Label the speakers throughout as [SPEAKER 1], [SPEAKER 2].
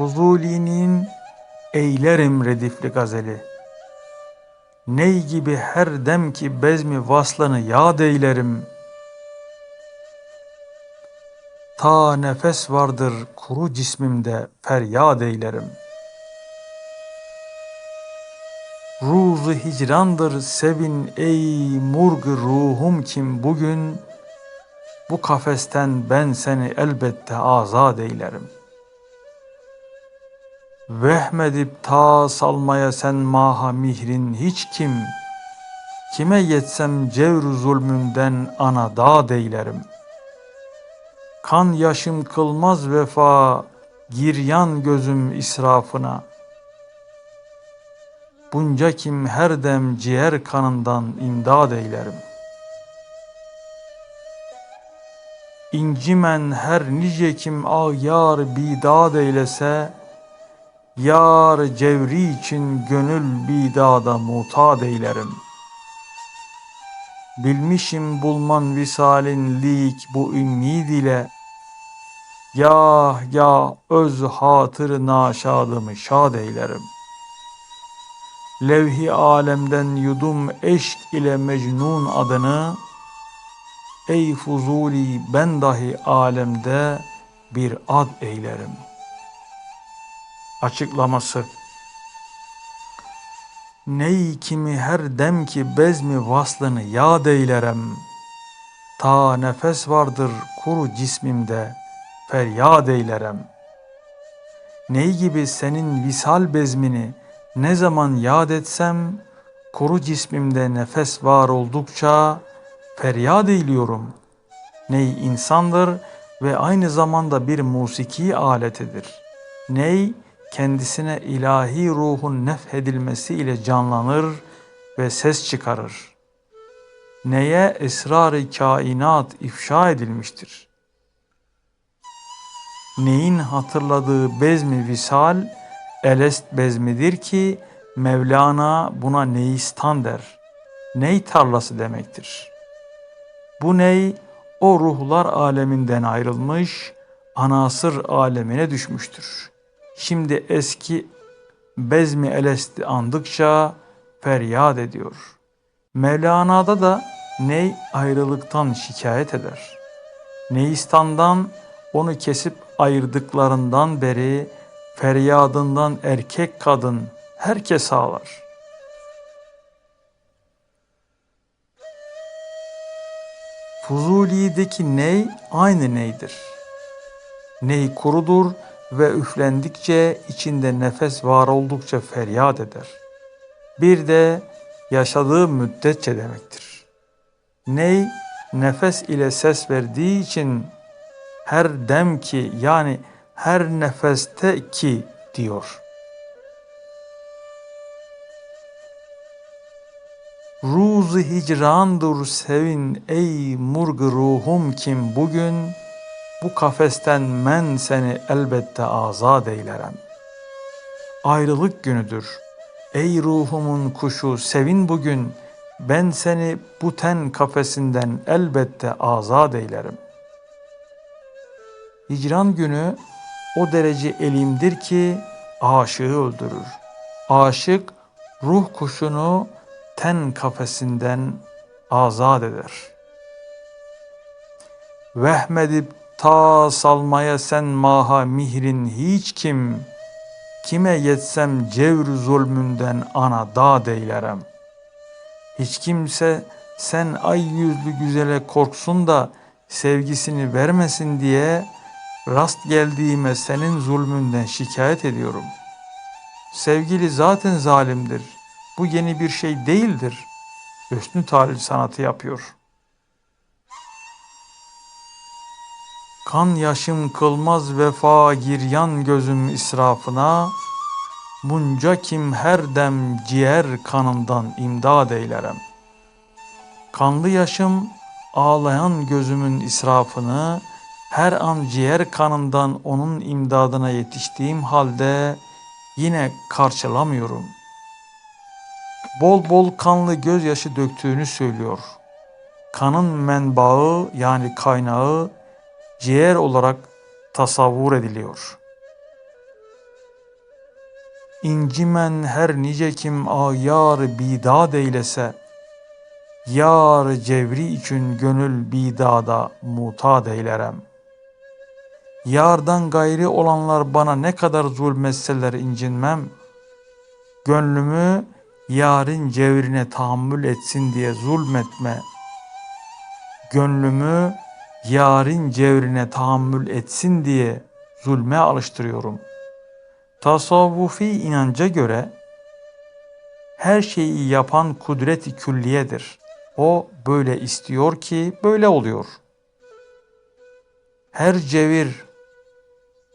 [SPEAKER 1] Fuzuli'nin eylerim redifli gazeli. Ney gibi her dem ki bezmi vaslanı yad eylerim. Ta nefes vardır kuru cismimde feryat eylerim. Ruzu hicrandır sevin ey murg ruhum kim bugün bu kafesten ben seni elbette azad eylerim.'' Vehmedip ta salmaya sen maha mihrin hiç kim, Kime yetsem cevru zulmünden ana dağ deylerim. Kan yaşım kılmaz vefa, giryan gözüm israfına. Bunca kim her dem ciğer kanından imdad eylerim. İncimen her nice kim ağyar bidad eylese, Yar cevri için gönül bidada mutad eylerim. Bilmişim bulman visalin lik bu ümid ile, Ya ya öz hatır naşadımı şad eylerim. Levhi alemden yudum eşk ile Mecnun adını, Ey Fuzuli ben dahi alemde bir ad eylerim.'' Açıklaması. Ney kimi her dem ki bezmi vaslını yad eylerem. Ta nefes vardır kuru cismimde feryat eylerem. Ney gibi senin visal bezmini ne zaman yad etsem, kuru cismimde nefes var oldukça feryat eyliyorum. Ney insandır ve aynı zamanda bir musiki aletidir. Ney kendisine ilahi ruhun nefhedilmesi ile canlanır ve ses çıkarır. Neye esrar-ı kainat ifşa edilmiştir. Neyin hatırladığı bezmi visal, elest bezmidir ki Mevlana buna neistan der. Ney tarlası demektir. Bu ney o ruhlar aleminden ayrılmış, anasır alemine düşmüştür.'' Şimdi eski Bezmi Elesti andıkça feryat ediyor. Mevlana'da da ney ayrılıktan şikayet eder. Neistan'dan onu kesip ayırdıklarından beri feryadından erkek kadın herkes ağlar. Fuzuli'deki ney aynı neydir. Ney kurudur, ve üflendikçe içinde nefes var oldukça feryat eder. Bir de yaşadığı müddetçe demektir. Ney nefes ile ses verdiği için her dem ki yani her nefeste ki diyor. Ruzu hicrandur sevin ey murg ruhum kim bugün bu kafesten men seni elbette azad eylerem. Ayrılık günüdür. Ey ruhumun kuşu sevin bugün. Ben seni bu ten kafesinden elbette azad eylerim. Hicran günü o derece elimdir ki aşığı öldürür. Aşık ruh kuşunu ten kafesinden azad eder. Vehmedip Ta salmaya sen maha mihrin hiç kim, Kime yetsem cevr zulmünden ana dağ deylerem. Hiç kimse sen ay yüzlü güzele korksun da sevgisini vermesin diye rast geldiğime senin zulmünden şikayet ediyorum. Sevgili zaten zalimdir. Bu yeni bir şey değildir. Hüsnü talil sanatı yapıyor.'' Kan yaşım kılmaz vefa giryan gözüm israfına, Bunca kim her dem ciğer kanından imdad eylerem. Kanlı yaşım ağlayan gözümün israfını, her an ciğer kanından onun imdadına yetiştiğim halde yine karşılamıyorum. Bol bol kanlı gözyaşı döktüğünü söylüyor. Kanın menbaı yani kaynağı ciğer olarak tasavvur ediliyor. İncimen her nice kim ayar bidad eylese, Yar cevri için gönül bidada mutad eylerem. Yardan gayri olanlar bana ne kadar zulmetseler incinmem. Gönlümü yarın cevrine tahammül etsin diye zulmetme. Gönlümü yarın cevrine tahammül etsin diye zulme alıştırıyorum. Tasavvufi inanca göre her şeyi yapan kudret-i külliyedir. O böyle istiyor ki böyle oluyor. Her cevir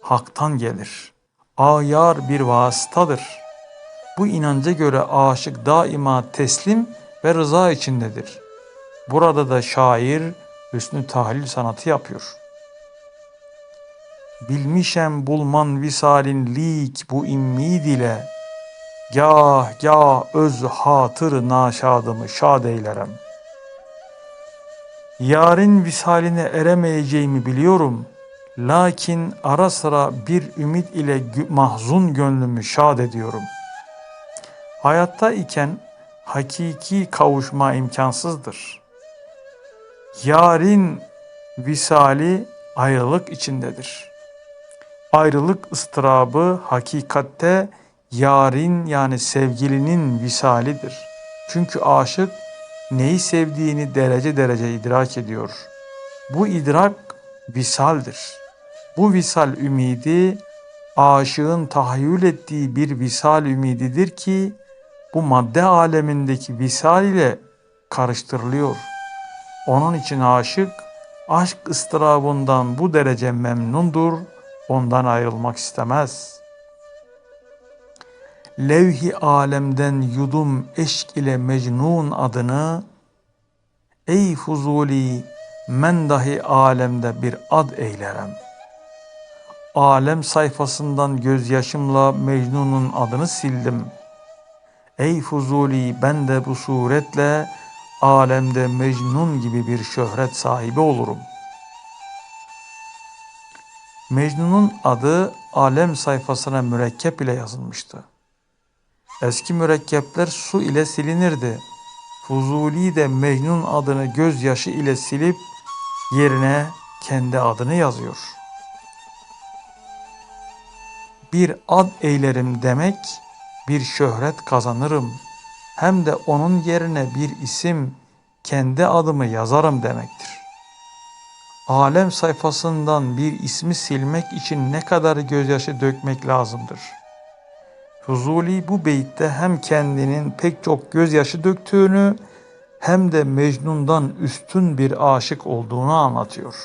[SPEAKER 1] haktan gelir. Ayar bir vasıtadır. Bu inanca göre aşık daima teslim ve rıza içindedir. Burada da şair hüsnü tahlil sanatı yapıyor. Bilmişem bulman visalin lik bu immid ile Gah gah öz hatır naşadımı şad eylerem. Yarın visaline eremeyeceğimi biliyorum. Lakin ara sıra bir ümit ile mahzun gönlümü şad ediyorum. Hayatta iken hakiki kavuşma imkansızdır. Yarın visali ayrılık içindedir. Ayrılık ıstırabı hakikatte yarın yani sevgilinin visalidir. Çünkü aşık neyi sevdiğini derece derece idrak ediyor. Bu idrak visaldir. Bu visal ümidi aşığın tahayyül ettiği bir visal ümididir ki bu madde alemindeki visal ile karıştırılıyor. Onun için aşık aşk ıstırabından bu derece memnundur, ondan ayrılmak istemez. Levhi alemden yudum eşk ile Mecnun adını, ey Fuzuli men dahi alemde bir ad eylerem. Alem sayfasından gözyaşımla Mecnun'un adını sildim. Ey Fuzuli ben de bu suretle alemde Mecnun gibi bir şöhret sahibi olurum. Mecnun'un adı alem sayfasına mürekkep ile yazılmıştı. Eski mürekkepler su ile silinirdi. Fuzuli de Mecnun adını gözyaşı ile silip yerine kendi adını yazıyor. Bir ad eylerim demek, bir şöhret kazanırım. Hem de onun yerine bir isim, kendi adımı yazarım demektir. Alem sayfasından bir ismi silmek için ne kadar gözyaşı dökmek lazımdır. Fuzuli bu beytte hem kendinin pek çok gözyaşı döktüğünü hem de Mecnun'dan üstün bir aşık olduğunu anlatıyor.